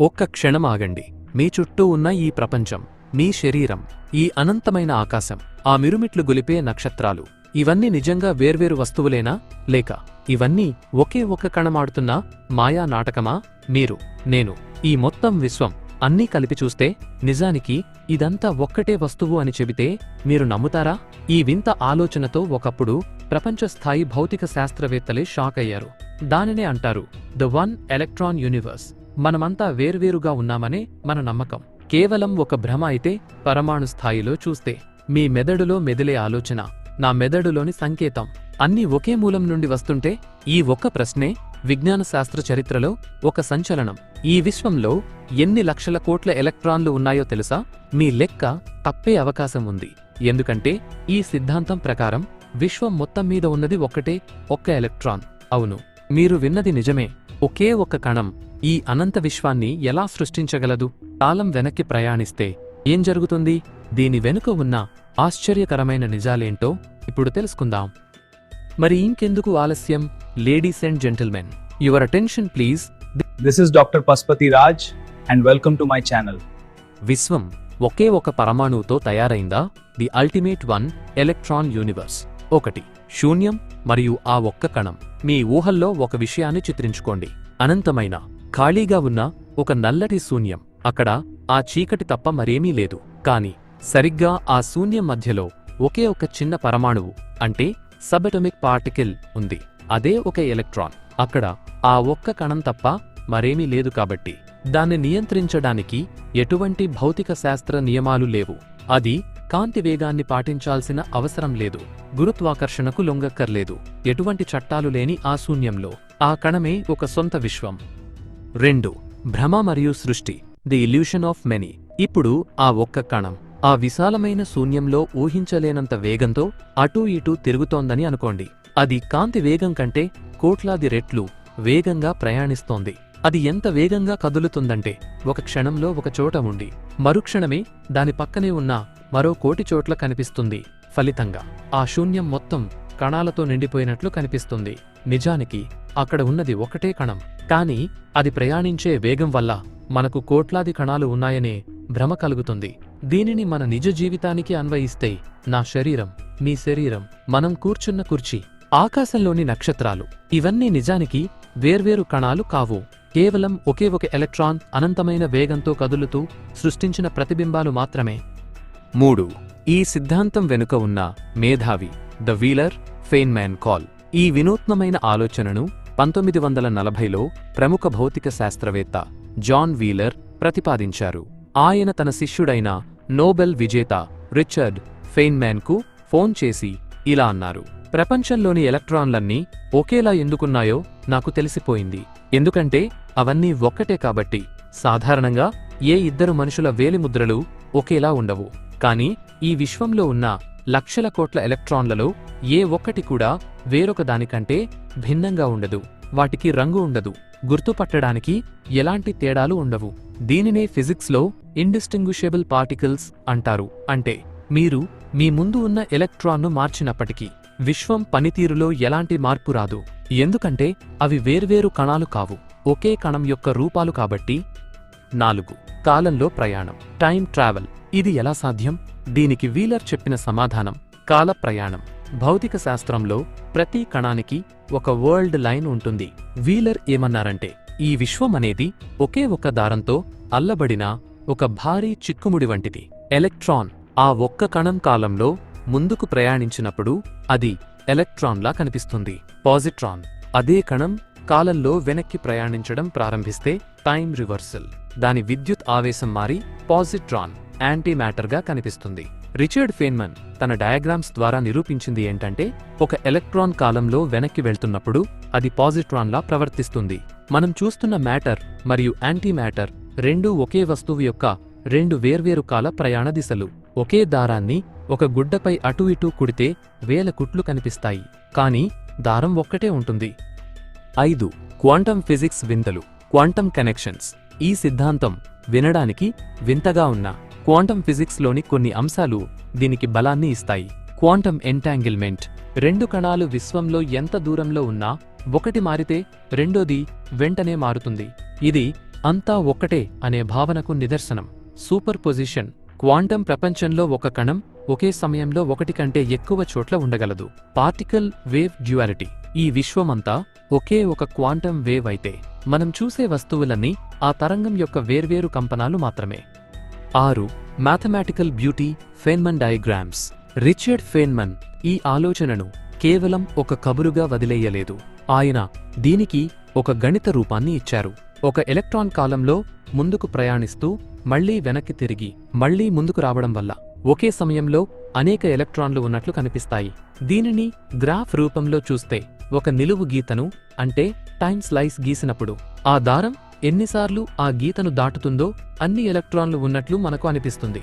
ఒక్క క్షణం ఆగండి మీ చుట్టూ ఉన్న ఈ ప్రపంచం మీ శరీరం ఈ అనంతమైన ఆకాశం ఆ మిరుమిట్లు గొలిపే నక్షత్రాలు ఇవన్నీ నిజంగా వేర్వేరు వస్తువులేనా? లేక ఇవన్నీ ఒకే ఒక్క కణమాడుతున్న మాయా నాటకమా? మీరు నేను ఈ మొత్తం విశ్వం అన్నీ కలిపి చూస్తే నిజానికి ఇదంతా ఒక్కటే వస్తువు అని చెబితే మీరు నమ్ముతారా? ఈ వింత ఆలోచనతో ఒకప్పుడు ప్రపంచస్థాయి భౌతిక శాస్త్రవేత్తలే షాక్ అయ్యారు దానినే అంటారు ద వన్ ఎలక్ట్రాన్ యూనివర్స్. మనమంతా వేర్వేరుగా ఉన్నామనే మన నమ్మకం. కేవలం ఒక భ్రమ అయితే పరమాణు స్థాయిలో చూస్తే మీ మెదడులో మెదిలే ఆలోచన నా మెదడులోని సంకేతం అన్నీ ఒకే మూలం నుండి వస్తుంటే ఈ ఒక్క ప్రశ్నే విజ్ఞాన శాస్త్ర చరిత్రలో ఒక సంచలనం. ఈ విశ్వంలో ఎన్ని లక్షల కోట్ల ఎలక్ట్రాన్లు ఉన్నాయో తెలుసా? మీ లెక్క తప్పే అవకాశం ఉంది. ఎందుకంటే ఈ సిద్ధాంతం ప్రకారం విశ్వం మొత్తం మీద ఉన్నది ఒక్కటే ఒక్క ఎలక్ట్రాన్. అవును మీరు విన్నది నిజమే. ఒకే ఒక్క కణం ఈ అనంత విశ్వాన్ని ఎలా సృష్టించగలదు? కాలం వెనక్కి ప్రయాణిస్తే ఏం జరుగుతుంది? దీని వెనుక ఉన్న ఆశ్చర్యకరమైన నిజాలేంటో ఇప్పుడు తెలుసుకుందాం. మరి ఇంకెందుకు ఆలస్యం? Ladies and gentlemen your attention please. This is Dr. Paspati Raj, and welcome to my channel. విశ్వం ఒకే ఒక పరమాణువుతో తయారైందా? The ultimate one electron universe ఒకటి. శూన్యం మరియు ఆ ఒక్క కణం. మీ ఊహల్లో ఒక విషయాన్ని చిత్రించుకోండి. అనంతమైన ఖాళీగా ఉన్న ఒక నల్లటి శూన్యం. అక్కడ ఆ చీకటి తప్ప మరేమీ లేదు. కాని సరిగ్గా ఆ శూన్యం మధ్యలో ఒకే ఒక చిన్న పరమాణువు అంటే సబటమిక్ పార్టికిల్ ఉంది. అదే ఒక ఎలక్ట్రాన్. అక్కడ ఆ ఒక్క కణం తప్ప మరేమీ లేదు కాబట్టి దాన్ని నియంత్రించడానికి ఎటువంటి భౌతిక శాస్త్ర నియమాలు లేవు. అది కాంతి వేగాన్ని పాటించాల్సిన అవసరం లేదు. గురుత్వాకర్షణకు లొంగక్కర్లేదు. ఎటువంటి చట్టాలు లేని ఆ శూన్యంలో ఆ కణమే ఒక సొంత విశ్వం. రెండు. భ్రమ మరియు సృష్టి. The illusion of many. ఇప్పుడు ఆ ఒక్క కణం. ఆ విశాలమైన శూన్యంలో ఊహించలేనంత వేగంతో అటూ ఇటూ తిరుగుతోందని అనుకోండి. అది కాంతి వేగం కంటే కోట్లాది రెట్లు వేగంగా ప్రయాణిస్తోంది. అది ఎంత వేగంగా కదులుతుందంటే ఒక క్షణంలో ఒక చోట ఉండి మరుక్షణమే దాని పక్కనే ఉన్న మరో కోటి చోట్ల కనిపిస్తుంది ఫలితంగా. ఆ శూన్యం మొత్తం కణాలతో నిండిపోయినట్లు కనిపిస్తుంది. నిజానికి అక్కడ ఉన్నది ఒకటే కణం. కానీ అది ప్రయాణించే వేగం వల్ల మనకు కోట్లాది కణాలు ఉన్నాయనే భ్రమ కలుగుతుంది. దీనిని మన నిజ జీవితానికి అన్వయిస్తే నా శరీరం మీ శరీరం మనం కూర్చున్న కుర్చీ ఆకాశంలోని నక్షత్రాలు ఇవన్నీ నిజానికి వేర్వేరు కణాలు కావు. కేవలం ఒకే ఒక ఎలక్ట్రాన్ అనంతమైన వేగంతో కదులుతూ సృష్టించిన ప్రతిబింబాలు మాత్రమే. మూడు. ఈ సిద్ధాంతం వెనుక ఉన్న మేధావి ద వీలర్ ఫెయిన్మ్యాన్ కాల్. ఈ వినూత్నమైన ఆలోచనను పంతొమ్మిది వందల నలభైలో ప్రముఖ భౌతిక శాస్త్రవేత్త జాన్ వీలర్ ప్రతిపాదించారు. ఆయన తన శిష్యుడైన నోబెల్ విజేత రిచర్డ్ ఫెయిన్మ్యాన్కు ఫోన్ చేసి ఇలా అన్నారు. ప్రపంచంలోని ఎలక్ట్రాన్లన్నీ ఒకేలా ఎందుకున్నాయో నాకు తెలిసిపోయింది. ఎందుకంటే అవన్నీ ఒక్కటే కాబట్టి. సాధారణంగా ఏ ఇద్దరు మనుషుల వేలిముద్రలు ఒకేలా ఉండవు. కానీ ఈ విశ్వంలో ఉన్న లక్షల కోట్ల ఎలక్ట్రాన్లలో ఏ ఒక్కటి కూడా వేరొక దానికంటే భిన్నంగా ఉండదు. వాటికి రంగు ఉండదు. గుర్తుపట్టడానికి ఎలాంటి తేడాలు ఉండవు. దీనినే ఫిజిక్స్లో ఇండిస్టింగ్విషబుల్ పార్టికల్స్ అంటారు. అంటే మీరు మీ ముందు ఉన్న ఎలక్ట్రాన్ను మార్చినప్పటికీ విశ్వం పనితీరులో ఎలాంటి మార్పు రాదు. ఎందుకంటే అవి వేర్వేరు కణాలు కావు. ఒకే కణం యొక్క రూపాలు కాబట్టి. నాలుగు. కాలంలో ప్రయాణం. Time travel. ఇది ఎలా సాధ్యం? దీనికి వీలర్ చెప్పిన సమాధానం కాల ప్రయాణం. భౌతిక శాస్త్రంలో ప్రతి కణానికి ఒక వరల్డ్ లైన్ ఉంటుంది. వీలర్ ఏమన్నారంటే ఈ విశ్వం అనేది ఒకే ఒక దారంతో అల్లబడిన ఒక భారీ చిక్కుముడి వంటిది. ఎలక్ట్రాన్ ఆ ఒక్క కణం కాలంలో ముందుకు ప్రయాణించినప్పుడు అది ఎలక్ట్రాన్లా కనిపిస్తుంది. పాజిట్రాన్ అదే కణం కాలంలో వెనక్కి ప్రయాణించడం ప్రారంభిస్తే టైం రివర్సల్. దాని విద్యుత్ ఆవేశం మారి పాజిట్రాన్. యాంటీ మ్యాటర్గా కనిపిస్తుంది. రిచర్డ్ ఫేన్మన్ తన డయాగ్రామ్స్ ద్వారా నిరూపించింది ఏంటంటే ఒక ఎలక్ట్రాన్ కాలంలో వెనక్కి వెళ్తున్నప్పుడు అది పాజిట్రాన్లా ప్రవర్తిస్తుంది. మనం చూస్తున్న మ్యాటర్ మరియు యాంటీ మ్యాటర్ రెండూ ఒకే వస్తువు యొక్క రెండు వేర్వేరు కాల ప్రయాణ దిశలు. ఒకే దారాన్ని ఒక గుడ్డపై అటూ ఇటూ కుడితే వేల కుట్లు కనిపిస్తాయి. కానీ దారం ఒక్కటే ఉంటుంది. ఐదు. క్వాంటం ఫిజిక్స్ వింతలు. Quantum connections. ఈ సిద్ధాంతం వినడానికి వింతగా ఉన్న క్వాంటం ఫిజిక్స్లోని కొన్ని అంశాలు దీనికి బలాన్ని ఇస్తాయి. Quantum entanglement. రెండు కణాలు విశ్వంలో ఎంత దూరంలో ఉన్నా ఒకటి మారితే రెండోది వెంటనే మారుతుంది. ఇది అంతా ఒక్కటే అనే భావనకు నిదర్శనం. సూపర్ పొజిషన్ క్వాంటం ప్రపంచంలో ఒక కణం ఒకే సమయంలో ఒకటి కంటే ఎక్కువ చోట్ల ఉండగలదు. పార్టికల్ వేవ్ డ్యుయాలిటీ ఈ విశ్వమంతా ఒకే ఒక క్వాంటం వేవ్ అయితే మనం చూసే వస్తువులన్నీ ఆ తరంగం యొక్క వేర్వేరు కంపనాలు మాత్రమే. ఆరు mathematical beauty Feynman diagrams Richard Feynman ఈ ఆలోచనను కేవలం ఒక కబురుగా వదిలేయలేదు. ఆయన దీనికి ఒక గణిత రూపాన్ని ఇచ్చారు. ఒక ఎలక్ట్రాన్ కాలంలో ముందుకు ప్రయాణిస్తూ మళ్ళీ వెనక్కి తిరిగి మళ్ళీ ముందుకు రావడం వల్ల ఒకే సమయంలో అనేక ఎలక్ట్రాన్లు ఉన్నట్లు కనిపిస్తాయి. దీనిని గ్రాఫ్ రూపంలో చూస్తే ఒక నిలువు గీతను అంటే టైమ్ స్లైస్ గీసినప్పుడు ఆ దారం ఎన్నిసార్లు ఆ గీతను దాటుతుందో అన్ని ఎలక్ట్రాన్లు ఉన్నట్లు మనకు అనిపిస్తుంది.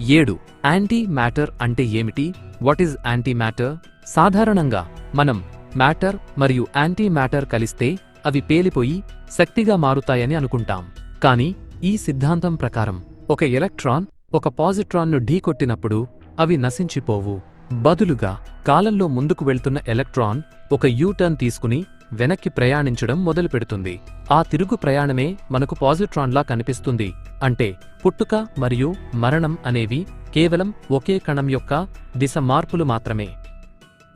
ఏడు యాంటీ మ్యాటర్ అంటే ఏమిటి? వాట్ ఈజ్ యాంటీ మ్యాటర్ సాధారణంగా మనం మ్యాటర్ మరియు యాంటీ మ్యాటర్ కలిస్తే అవి పేలిపోయి శక్తిగా మారుతాయని అనుకుంటాం. కానీ ఈ సిద్ధాంతం ప్రకారం ఒక ఎలక్ట్రాన్ ఒక పాజిట్రాన్ను ఢీకొట్టినప్పుడు అవి నశించిపోవు. బదులుగా కాలంలో ముందుకు వెళ్తున్న ఎలక్ట్రాన్ ఒక యూటర్న్ తీసుకుని వెనక్కి ప్రయాణించడం మొదలుపెడుతుంది. ఆ తిరుగు ప్రయాణమే మనకు పాజిట్రాన్లా కనిపిస్తుంది. అంటే పుట్టుక మరియు మరణం అనేవి కేవలం ఒకే కణం యొక్క దిశ మార్పులు మాత్రమే.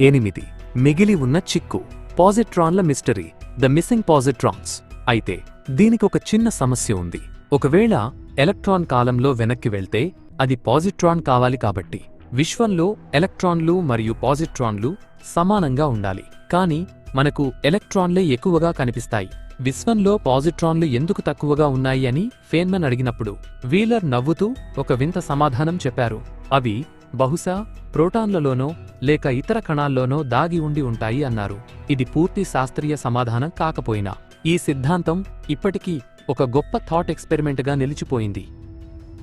ఎనిమిది. మిగిలి ఉన్న చిక్కు. పాజిట్రాన్ల మిస్టరీ. The missing positrons. అయితే దీనికి ఒక చిన్న సమస్య ఉంది. ఒకవేళ ఎలక్ట్రాన్ కాలంలో వెనక్కి వెళ్తే అది పాజిట్రాన్ కావాలి కాబట్టి విశ్వంలో ఎలక్ట్రాన్లు మరియు పాజిట్రాన్లు సమానంగా ఉండాలి. కానీ మనకు ఎలక్ట్రాన్లే ఎక్కువగా కనిపిస్తాయి. విశ్వంలో పాజిట్రాన్లు ఎందుకు తక్కువగా ఉన్నాయి అని ఫేన్మన్ అడిగినప్పుడు వీలర్ నవ్వుతూ ఒక వింత సమాధానం చెప్పారు. అవి బహుశా ప్రోటాన్లలోనో లేక ఇతర కణాల్లోనో దాగి ఉండి ఉంటాయి అన్నారు. ఇది పూర్తి శాస్త్రీయ సమాధానం కాకపోయినా ఈ సిద్ధాంతం ఇప్పటికీ ఒక గొప్ప థాట్ ఎక్స్పెరిమెంట్గా నిలిచిపోయింది.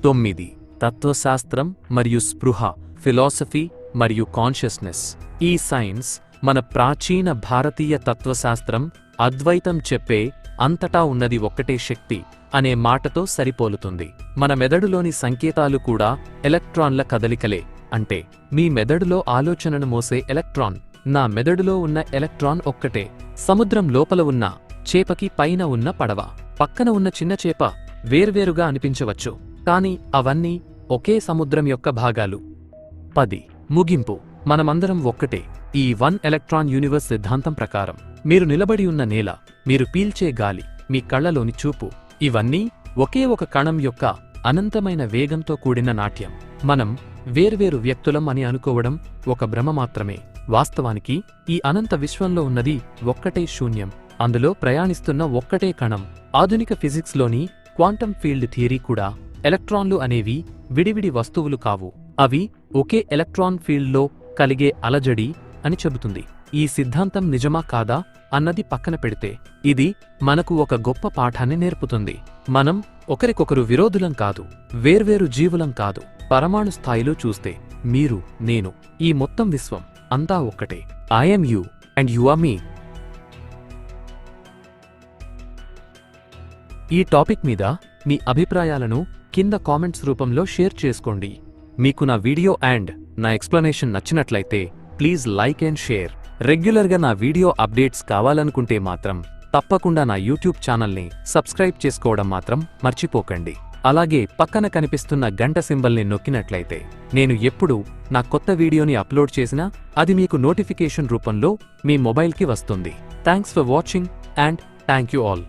తొమ్మిది. తత్వశాస్త్రం మరియు స్పృహ ఫిలాసఫీ మరియు కాన్షియస్నెస్. ఈ సైన్స్ మన ప్రాచీన భారతీయ తత్వశాస్త్రం అద్వైతం చెప్పే అంతటా ఉన్నది ఒక్కటే శక్తి అనే మాటతో సరిపోలుతుంది. మన మెదడులోని సంకేతాలు కూడా ఎలక్ట్రాన్ల కదలికలే అంటే మీ మెదడులో ఆలోచనను మోసే ఎలక్ట్రాన్ నా మెదడులో ఉన్న ఎలక్ట్రాన్ ఒక్కటే. సముద్రం లోపల ఉన్న చేపకి పైన ఉన్న పడవ పక్కన ఉన్న చిన్న చేప వేర్వేరుగా అనిపించవచ్చు. కాని అవన్నీ ఒకే సముద్రం యొక్క భాగాలు. పది. ముగింపు. మనమందరం ఒక్కటే ఈ వన్ ఎలక్ట్రాన్ యూనివర్స్ సిద్ధాంతం ప్రకారం. మీరు నిలబడి ఉన్న నేల మీరు పీల్చే గాలి మీ కళ్ళలోని చూపు ఇవన్నీ ఒకే ఒక కణం యొక్క అనంతమైన వేగంతో కూడిన నాట్యం. మనం వేర్వేరు వ్యక్తులం అని అనుకోవడం ఒక భ్రమ మాత్రమే. వాస్తవానికి ఈ అనంత విశ్వంలో ఉన్నది ఒక్కటే శూన్యం. అందులో ప్రయాణిస్తున్న ఒక్కటే కణం. ఆధునిక ఫిజిక్స్లోని క్వాంటం ఫీల్డ్ థియరీ కూడా ఎలక్ట్రాన్లు అనేవి విడివిడి వస్తువులు కావు. అవి ఒకే ఎలక్ట్రాన్ ఫీల్డ్లో కలిగే అలజడి అని చెబుతుంది. ఈ సిద్ధాంతం నిజమా కాదా అన్నది పక్కన పెడితే ఇది మనకు ఒక గొప్ప పాఠాన్ని నేర్పుతుంది. మనం ఒకరికొకరు విరోధులం కాదు వేర్వేరు జీవులం కాదు పరమాణు స్థాయిలో చూస్తే మీరు నేను ఈ మొత్తం విశ్వం అంతా ఒక్కటే. I am you and you are me ఈ టాపిక్ మీద మీ అభిప్రాయాలను కింద కామెంట్స్ రూపంలో షేర్ చేసుకోండి. మీకు నా వీడియో అండ్ నా ఎక్స్ప్లెనేషన్ నచ్చినట్లయితే ప్లీజ్ లైక్ అండ్ షేర్. రెగ్యులర్గా నా వీడియో అప్డేట్స్ కావాలనుకుంటే మాత్రం తప్పకుండా నా యూట్యూబ్ ఛానల్ని సబ్స్క్రైబ్ చేసుకోవడం మాత్రం మర్చిపోకండి. అలాగే పక్కన కనిపిస్తున్న గంట సింబల్ని నొక్కినట్లయితే నేను ఎప్పుడు నా కొత్త వీడియోని అప్లోడ్ చేసినా అది మీకు నోటిఫికేషన్ రూపంలో మీ మొబైల్కి వస్తుంది. Thanks for watching and thank you all.